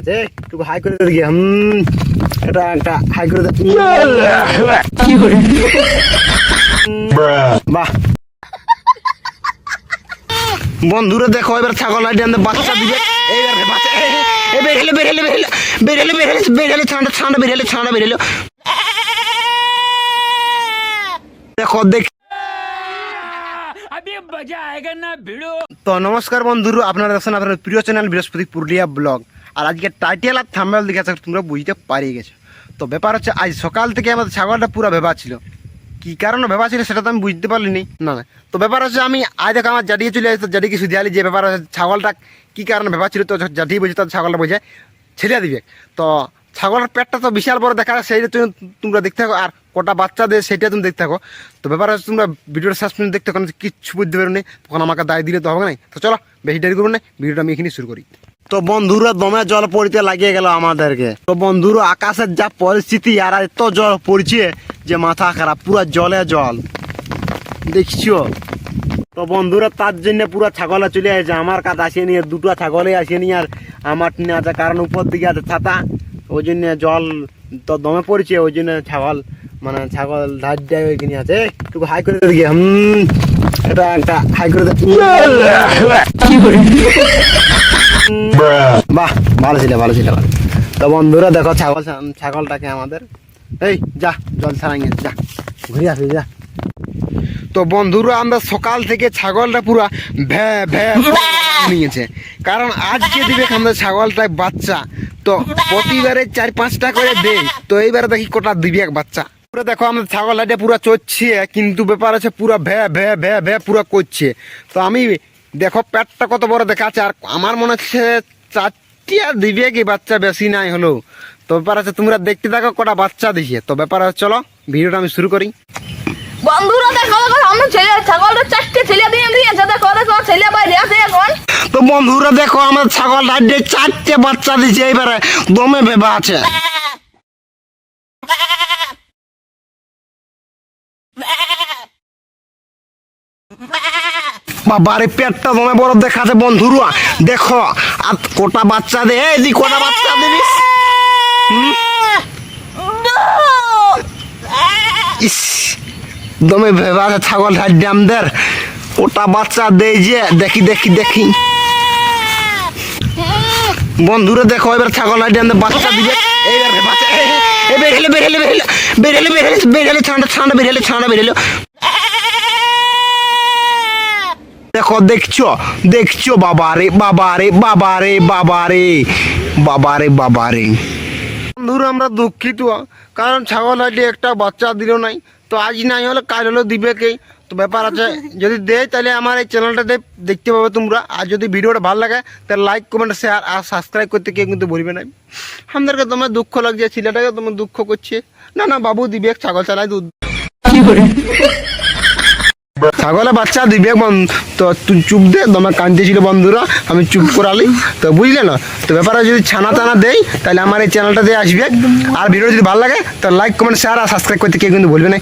আছে একটু হাই করে হুম এটা একটা হাই করে বাহ। বন্ধুরা দেখো এবার ছাগল আইডি আনতে বাচ্চা দিবে। এইবার বাচ্চা বেরেলে বেরেলে বেরেলে বেরেলে বেরেলে বেরেলে ছানা ছানা বেরেলে ছানা বেরেলে দেখো দেখ তো নমস্কার বন্ধুরা আপনারা দেখছেন আপনার প্রিয় চ্যানেল বৃহস্পতি পুরুলিয়া ব্লগ। আর আজকে টাইটেল আর থাম্বেল দেখে তোমরা বুঝতে পারিয়ে গেছো। তো ব্যাপার হচ্ছে, আজ সকাল থেকে আমাদের ছাগলটা পুরো ভেবা ছিল। কি কারণে ভেবা ছিল সেটা তো আমি বুঝতে পারলিনি। না না। তো ব্যাপার হচ্ছে, আমি আজ দেখো আমার জাডিয়ে চলে আসতো জাডিকে শুধিয়ালি যে ব্যাপার হচ্ছে, ছাগলটা কি কারণে ভেবা ছিল, তো জাডি বুঝে তো ছাগলটা বোঝে ছেড়ে দিবে। তো ছাগলের পেটটা তো বিশাল বড় দেখা যায় সেইটা তুমি, তোমরা দেখতে থাকো। আর কটা বাচ্চা দেয় সেটা তুমি দেখতে থাকো। তো ব্যাপার হচ্ছে, তোমরা ভিডিওটা শেষ পর্যন্ত দেখতে কোনো কিচ্ছু বুঝতে পারো তখন আমাকে দায় দিলে তো হবে না। তো চলো, বেশি দেরি করব না, ভিডিওটা আমি এখানে শুরু করি। তো বন্ধুরা, দমে জল পড়তে লাগিয়ে গেল আমাদেরকে। তো বন্ধুরা, আকাশের যা পরিস্থিতি আর এত জল পড়ছে যে মাথা খারাপ, পুরো জলে জল। দেখছ? তো বন্ধুরা, তার জন্য পুরো ছাগলে চলে আসছে আমার কাছে আসিয়ে নিয়ে, দুটো ছাগলে আসিয়ে নিয়ে, আর আমার আছে কারণ উপর দিকে আছে ছাতা। ওই জন্য জল তো দমে পড়ছে, ওই জন্য ছাগল মানে ছাগল ধার দেয় ওইখানে আছে। একটু হাই করে দেখি, হুম, এটা একটা হাই করে? ভালো ছিল ভালো ছিল। তো বন্ধুরা, দেখো ছাগল ছাগলটাকে আমাদের। এই, যা, জল ছাড়াই যা। ঘুরে আসি, যা। তো বন্ধুরা, আমরা সকাল থেকে ছাগলটা পুরা ভ্যা ভ্যা নিয়েছে। কারণ আজকে দিবে আমাদের ছাগলটায় বাচ্চা। তো প্রতিবারে চার, পাঁচটা করে দেয় তো এইবারে দেখি কটা দিবি এক বাচ্চা। পুরো দেখো আমাদের ছাগলটা পুরো চড়ছে, কিন্তু ব্যাপার আছে পুরো ভ্যা ভ্যা ভ্যা ভ্যা পুরো করছে। তো আমি, দেখো, পেটটা কত বড় দেখাচ্ছে, আর আমার মনে হচ্ছে চারটি আর দিবে কি বাচ্চা বেশি নাই হলো? তো ব্যাপার আছে তোমরা দেখতে থাকো কটা বাচ্চা দিছে। তো ব্যাপার আছে চলো ভিডিওটা আমি শুরু করি। বন্ধুরা দেখো দেখো আমরা ছেলে ছাগলটা চারটে ছেলে দিয়ে দিয়েছে। দেখো দেখো ছেলে বাইরে আছে এখন। তো বন্ধুরা দেখো আমার ছাগল রাজ্যে চারটে বাচ্চা দিছে এইবারে দমে ভেবা আছে। বাবারে পেটটা দমে বড় দেখাছে বন্ধুরা। দেখো আর কটা বাচ্চা দে এই কটা বাচ্চা দিবি। ইস দমে ভেবা ছাগল রাজ্যে আমাদের ওটা বাচ্চা দেয় যে দেখি দেখি দেখি। বন্ধুরা দেখো এবার ছাগল হাইডে আমাদের বাচ্চা দিবে। এইবার বাচ্চা এ, এ, এ, বের হলে বের হলে বের হলে বের হলে বের হলে বের হলে ছাঁড়া ছাঁড়া বের হলে ছাঁড়া বের হলে দেখো দেখছ দেখছ বাবারে বাবারে বাবারে বাবারে বাবারে বাবারে। বন্ধুরা আমরা দুঃখিত কারণ ছাগল হাইডে একটা বাচ্চা দিল নাই। তো আজ নাই হলে কাল হলেও দিবে কে? তো ব্যাপার আছে যদি দেয় তাহলে আমার এই চ্যানেলটা চ্যানেলটাতে দেখতে পাবে তোমরা। আর যদি ভিডিওটা ভালো লাগে তাহলে লাইক কমেন্ট শেয়ার আর সাবস্ক্রাইব করতে কেউ কিন্তু বলবে না। আমাদেরকে তোমার দুঃখ লাগছে ছেলেটাকে তোমার দুঃখ করছে। না না বাবু দিবে ছাগল চালায় দুধ। ছাগলে বাচ্চা দিবে তো তুই চুপ দে, তোমার কাঁদতেছিল বন্ধুরা, আমি চুপ করালি। তো বুঝলে না? তো ব্যাপারে যদি ছানা টানা দেয় তাহলে আমার এই চ্যানেলটা দিয়ে আসবে। আর ভিডিও যদি ভালো লাগে, তো লাইক কমেন্ট শেয়ার আর সাবস্ক্রাইব করতে কেউ কিন্তু বলবে না।